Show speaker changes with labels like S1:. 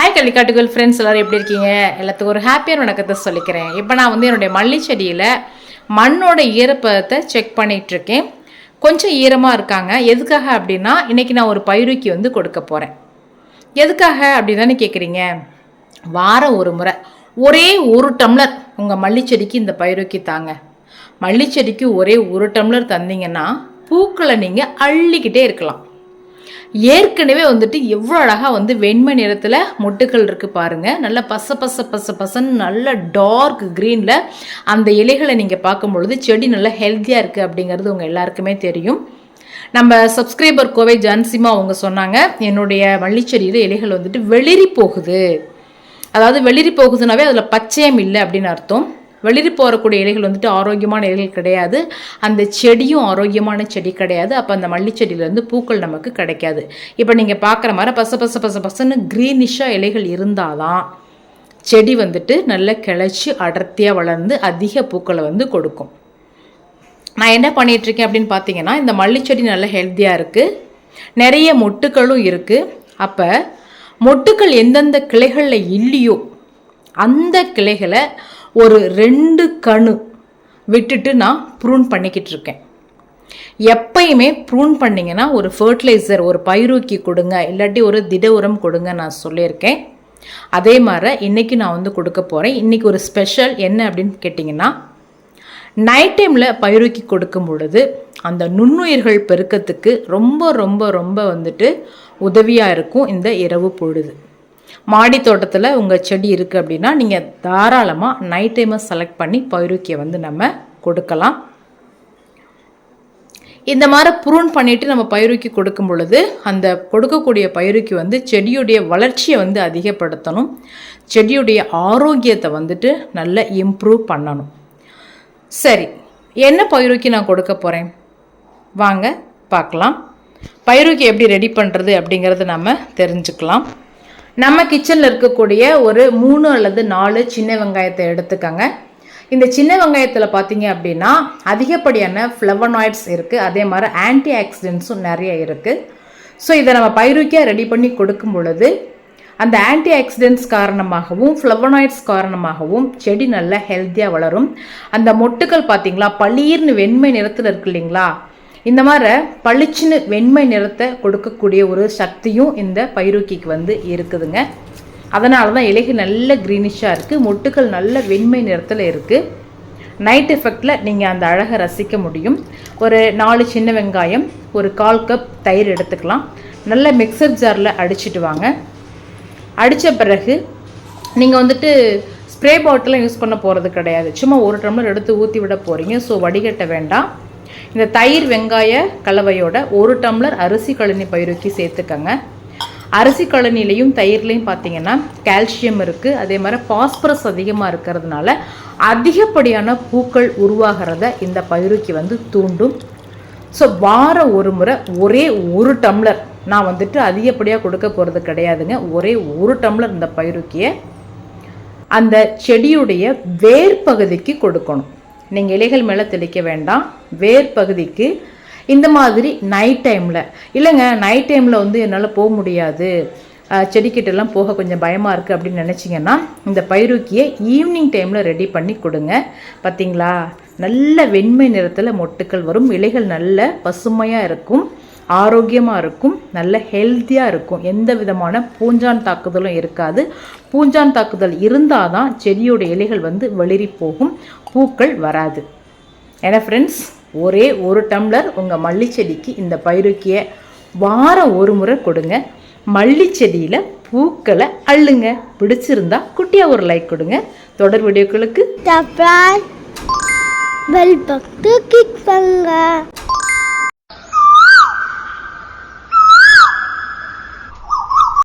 S1: Hi கள்ளிக்காட்டுகள் friends எல்லோரும் எப்படி இருக்கீங்க? எல்லாத்துக்கும் ஒரு ஹாப்பியான வணக்கத்தை சொல்லிக்கிறேன். இப்போ நான் வந்து என்னுடைய மல்லி செடியில் மண்ணோட ஈரப்பதத்தை செக் பண்ணிகிட்ருக்கேன் கொஞ்சம் ஈரமாக இருக்காங்க. எதுக்காக அப்படின்னா இன்றைக்கி நான் ஒரு பயிருக்கு வந்து கொடுக்க போகிறேன் எதுக்காக அப்படின்னு தானே கேட்குறீங்க வாரம் ஒரு முறை. ஒரே ஒரு டம்ளர் உங்கள் மல்லிச்செடிக்கு இந்த பயிருக்கு தாங்க. மல்லிச்செடிக்கு ஒரே ஒரு டம்ளர் தந்தீங்கன்னா பூக்களை நீங்கள் அள்ளிக்கிட்டே இருக்கலாம். ஏற்கனவே வந்துட்டு எவ்வளோ அழகாக வந்து வெண்மை நிறத்தில் மொட்டுக்கள் இருக்குது பாருங்கள் நல்ல பச பச பச பசன்னு நல்ல டார்க் க்ரீனில் அந்த இலைகளை நீங்கள் பார்க்கும் பொழுது செடி நல்லா ஹெல்த்தியாக இருக்குது அப்படிங்கிறது உங்கள் எல்லாருக்குமே தெரியும். நம்ம சப்ஸ்கிரைபர் கோவை ஜான்சிமா அவங்க சொன்னாங்க என்னுடைய வள்ளிச்செடியில் இலைகள் வந்துட்டு வெளிரி போகுது. அதாவது வெளிரி போகுதுனாவே அதில் பச்சையம் இல்லை அப்படின்னு அர்த்தம். வெளிரி போகக்கூடிய இலைகள் வந்துட்டு ஆரோக்கியமான இலைகள் கிடையாது. அந்த செடியும் ஆரோக்கியமான செடி கிடையாது. அப்போ அந்த மல்லி செடியிலேருந்து பூக்கள் நமக்கு கிடைக்காது. இப்போ நீங்கள் பார்க்குற மாதிரி பச பச பச பசன்னு க்ரீனிஷாக இலைகள் இருந்தால் தான் செடி வந்துட்டு நல்ல கிளச்சி அடர்த்தியாக வளர்ந்து அதிக பூக்களை வந்து கொடுக்கும். நான் என்ன பண்ணிகிட்ருக்கேன் அப்படின்னு பார்த்தீங்கன்னா இந்த மல்லிச்செடி நல்ல ஹெல்த்தியாக இருக்குது நிறைய மொட்டுக்களும் இருக்குது அப்போ மொட்டுக்கள் எந்தெந்த கிளைகளில் இல்லையோ அந்த கிளைகளை ஒரு ரெண்டு கணு விட்டுட்டு நான் ப்ரூன் பண்ணிக்கிட்டு இருக்கேன். எப்பயுமே ப்ரூன் பண்ணிங்கன்னா ஒரு ஃபர்டிலைசர் ஒரு பயிரூக்கி கொடுங்க இல்லாட்டி ஒரு திட உரம் கொடுங்க நான் சொல்லியிருக்கேன். அதே மாதிரி இன்றைக்கி நான் வந்து கொடுக்க போகிறேன் இன்றைக்கி ஒரு ஸ்பெஷல் என்ன அப்படின்னு கேட்டிங்கன்னா நைட் டைமில் பயிரூக்கி கொடுக்கும் பொழுது அந்த நுண்ணுயிர்கள் பெருக்கத்துக்கு ரொம்ப ரொம்ப ரொம்ப வந்துட்டு உதவியாக இருக்கும் இந்த இரவு பொழுது. மாடி தோட்டத்தில் உங்கள் செடி இருக்குது அப்படின்னா நீங்கள் தாராளமாக நைட் டைமை செலக்ட் பண்ணி பயிரூக்கியை வந்து நம்ம கொடுக்கலாம். இந்த மாதிரி ப்ரூன் பண்ணிவிட்டு நம்ம பயிருக்கு கொடுக்கும் பொழுது அந்த கொடுக்கக்கூடிய பயிருக்கு வந்து செடியுடைய வளர்ச்சியை வந்து அதிகப்படுத்தணும். செடியுடைய ஆரோக்கியத்தை வந்துட்டு நல்ல இம்ப்ரூவ் பண்ணணும். சரி என்ன பயிருக்கு நான் கொடுக்க போகிறேன் வாங்க பார்க்கலாம். பயிருக்கு எப்படி ரெடி பண்ணுறது அப்படிங்கிறத நம்ம தெரிஞ்சுக்கலாம். நம்ம கிச்சனில் இருக்கக்கூடிய ஒரு மூணு அல்லது நாலு சின்ன வெங்காயத்தை எடுத்துக்கோங்க. இந்த சின்ன வெங்காயத்தில் பார்த்தீங்க அப்படின்னா அதிகப்படியான ஃப்ளவனாய்ட்ஸ் இருக்குது அதே மாதிரி ஆன்டி ஆக்சிடென்ட்ஸும் நிறைய இருக்குது ஸோ இதை நம்ம பயிருக்கியாக ரெடி பண்ணி கொடுக்கும் பொழுது அந்த ஆன்டி ஆக்சிடென்ட்ஸ் காரணமாகவும் ஃப்ளவனாய்ட்ஸ் காரணமாகவும் செடி நல்லா ஹெல்த்தியாக வளரும். அந்த மொட்டுக்கள் பார்த்தீங்களா பளீர்னு வெண்மை நிறத்தில் இருக்கு இல்லைங்களா? இந்த மாதிரி பளிச்சுன்னு வெண்மை நிறத்தை கொடுக்கக்கூடிய ஒரு சக்தியும் இந்த பைரூக்கிக்கு வந்து இருக்குதுங்க. அதனால தான் இலைகள் நல்ல க்ரீனிஷாக இருக்குது மொட்டுக்கள் நல்ல வெண்மை நிறத்தில் இருக்குது நைட் எஃபெக்டில் நீங்கள் அந்த அழகை ரசிக்க முடியும். ஒரு நாலு சின்ன வெங்காயம் ஒரு கால் கப் தயிர் எடுத்துக்கலாம். நல்ல மிக்சர் ஜாரில் அடிச்சிட்டு வாங்க. அடித்த பிறகு நீங்கள் வந்துட்டு ஸ்ப்ரே பாட்டிலாம் யூஸ் பண்ண போகிறது கிடையாது. சும்மா ஒரு டம்ளர் எடுத்து ஊற்றி விட போகிறீங்க ஸோ வடிகட்ட வேண்டாம். இந்த தயிர் வெங்காய கலவையோட ஒரு டம்ளர் அரிசி கழனி பயிருக்கு சேர்த்துக்கங்க. அரிசி கழனிலையும் தயிர்லையும் பார்த்தீங்கன்னா கால்சியம் இருக்குது அதே மாதிரி பாஸ்பரஸ் அதிகமாக இருக்கிறதுனால அதிகப்படியான பூக்கள் உருவாகிறத இந்த பயிருக்கு வந்து தூண்டும். ஸோ வாரம் ஒரு முறை ஒரே ஒரு டம்ளர். நான் வந்துட்டு அதிகப்படியாக கொடுக்க போகிறது கிடையாதுங்க. ஒரே ஒரு டம்ளர் இந்த பயிருக்கியை அந்த செடியுடைய வேர் பகுதிக்கு கொடுக்கணும். நீங்கள் இலைகள் மேலே தெளிக்க வேண்டாம். வேர் பகுதிக்கு இந்த மாதிரி நைட் டைமில் இல்லைங்க நைட் டைமில் வந்து என்னால் போக முடியாது. செடிக்கிட்டெல்லாம் போக கொஞ்சம் பயமாக இருக்குது அப்படின்னு நினச்சிங்கன்னா இந்த பயிரூக்கியை ஈவினிங் டைமில் ரெடி பண்ணி கொடுங்க. பார்த்தீங்களா நல்ல வெண்மை நிறத்தில் மொட்டுக்கள் வரும். இலைகள் நல்ல பசுமையாக இருக்கும். ஆரோக்கியமாக இருக்கும் நல்ல ஹெல்த்தியாக இருக்கும். எந்த விதமான பூஞ்சான் தாக்குதலும் இருக்காது. பூஞ்சான் தாக்குதல் இருந்தால் தான் செடியோட இலைகள் வந்து வெளிரி போகும் பூக்கள் வராது. ஏன்னா ஃப்ரெண்ட்ஸ் ஒரே ஒரு டம்ளர் உங்கள் மல்லி செடிக்கு இந்த பயிறுக்கிய வாரம் ஒரு முறை கொடுங்க. மல்லி செடியில் பூக்களை அள்ளுங்க. பிடிச்சிருந்தா குட்டியாக ஒரு லைக் கொடுங்க. தொடர் வீடியோக்களுக்கு
S2: கிளிக் பண்ணுங்க.